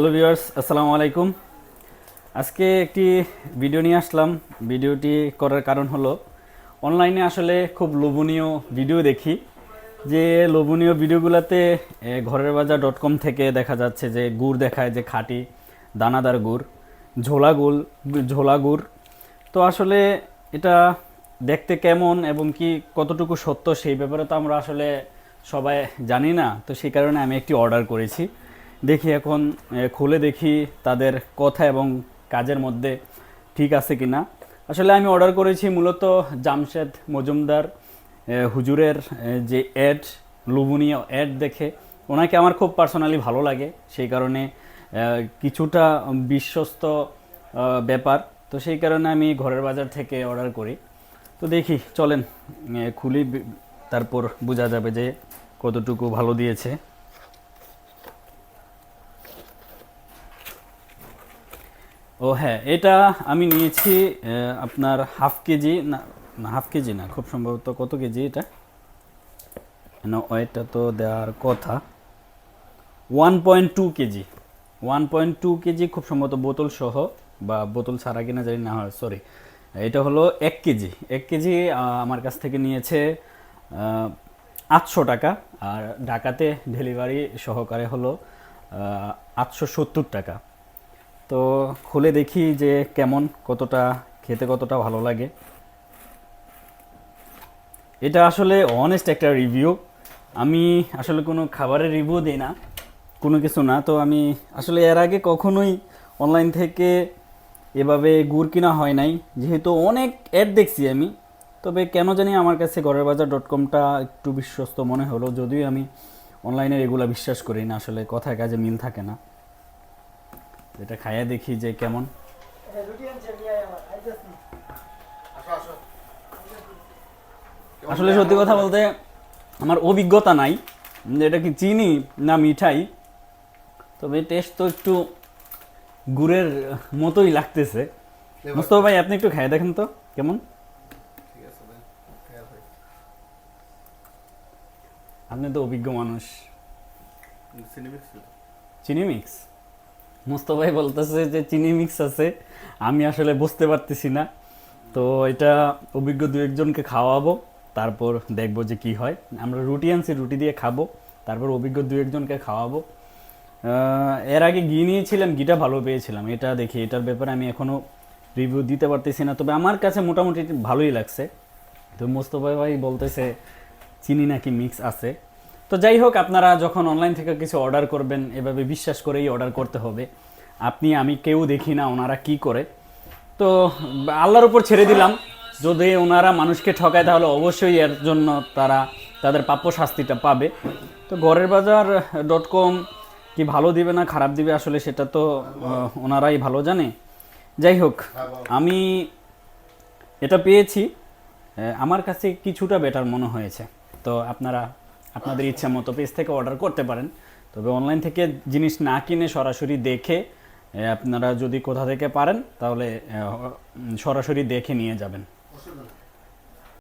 Hello viewers, আসসালামু আলাইকুম। আজকে একটি ভিডিও নিয়ে আসলাম। ভিডিওটি করার কারণ হলো, অনলাইনে আসলে খুব লোভনীয় ভিডিও দেখি। যে লোভনীয় ভিডিওগুলোতে ঘরের বাজার ডট কম থেকে দেখা যাচ্ছে যে গুড় দেখায় যে খাঁটি, দানাদার গুড়, ঝোলা গুড় ঝোলা গুড়। তো আসলে এটা দেখতে কেমন এবং কি কতটুকু সত্য সেই ব্যাপারে তো আমরা আসলে সবাই জানি না। তো সেই কারণে আমি একটি অর্ডার করেছি। দেখি এখন খুলে দেখি তাদের কথা এবং কাজের মধ্যে ঠিক আছে কি না আসলে আমি অর্ডার করেছি মূলত জামশেদ মজুমদার হুজুরের যে অ্যাড লোভনীয় অ্যাড দেখে। ওনাকে আমার খুব পার্সোনালি ভালো লাগে, সেই কারণে কিছুটা বিশ্বস্ত ব্যাপার। তো সেই কারণে আমি ঘরের বাজার থেকে অর্ডার করি। তো দেখি, চলেন খুলি তারপর বোঝা যাবে যে কতটুকু ভালো দিয়েছে। ও হ্যাঁ এটা আমি নিয়েছি আপনার হাফ কেজি, না হাফ কেজি না, খুব সম্ভবত কত কেজি এটা? ওয়েটটা তো দেওয়ার কথা। One point two KG, one point two KG খুব সম্ভবত বোতল সহ, বা বোতল ছাড়া কিনা জানি না, হয় সরি এটা হলো এক কেজি এক কেজি আমার কাছ থেকে নিয়েছে আটশো টাকা, আর ঢাকাতে ডেলিভারি সহকারে হলো আটশো সত্তর টাকা। তো খুলে দেখি যে কেমন, কতটা, খেতে কতটা ভালো লাগে। এটা আসলে অনেস্ট একটা রিভিউ আমি আসলে কোনো খাবারের রিভিউ দিই না, কোনো কিছু না। তো আমি আসলে এর আগে কখনোই অনলাইন থেকে এভাবে গুড় কিনা হয় নাই। যেহেতু অনেক অ্যাড দেখছি আমি, তবে কেন জানি আমার কাছে ঘরের বাজার ডট কমটা একটু বিশ্বস্ত মনে হলো। যদিও আমি অনলাইনে এগুলো বিশ্বাস করি না, আসলে কথায় কাজে মিল থাকে না। এটা খাইয়া দেখি যে কেমন। আসলে সত্যি কথা বলতে আমার অভিজ্ঞতা নাই। যে এটা কি চিনি না মিঠাই? তবে টেস্ট তো একটু গুড়ের মতোই লাগতেছে। মুস্তফা ভাই আপনি একটু খাইয়ে দেখেন তো কেমন? আপনি তো অভিজ্ঞ মানুষ। চিনি মিক্স মুস্তফা ভাই বলতেছে যে চিনি মিক্স আছে। আমি আসলে বুঝতে পারতেছি না। তো এটা অভিজ্ঞ দু একজনকে খাওয়াবো, তারপর দেখব যে কি হয়। আমরা রুটি আনছি, রুটি দিয়ে খাব, তারপর অভিজ্ঞ দু একজনকে খাওয়াবো। এর আগে ঘি নিয়েছিলাম, ঘিটা ভালো পেয়েছিলাম। এটা দেখি, এটার ব্যাপারে আমি এখনও রিভিউ দিতে পারতেছি না। তবে আমার কাছে মোটামুটি ভালোই লাগছে। তো মোস্তফা ভাই বলতেছে, চিনি নাকি মিক্স আছে? তো যাই হোক, আপনারা যখন অনলাইন থেকে কিছু অর্ডার করবেন, এভাবে বিশ্বাস করেই অর্ডার করতে হবে। আপনি, আমি কেউ দেখি না ওনারা কি করে। তো, আল্লাহর উপর ছেড়ে দিলাম। যদি ওনারা মানুষকে ঠকায়, তাহলে অবশ্যই এর জন্য তারা তাদের প্রাপ্য শাস্তিটা পাবে। তো ঘরের বাজার ডট কম কি ভালো দিবে না খারাপ দিবে, আসলে সেটা তো ওনারাই ভালো জানে। যাই হোক, আমি এটা পেয়েছি। আমার কাছে কিছুটা বেটার মনে হয়েছে। তো আপনারা আপনাদের ইচ্ছা মতো পেজ থেকে অর্ডার করতে পারেন। তবে অনলাইন থেকে জিনিস না কিনে সরাসরি দেখে আপনারা যদি কোথা থেকে পারেন, তাহলে সরাসরি দেখে নিয়ে যাবেন।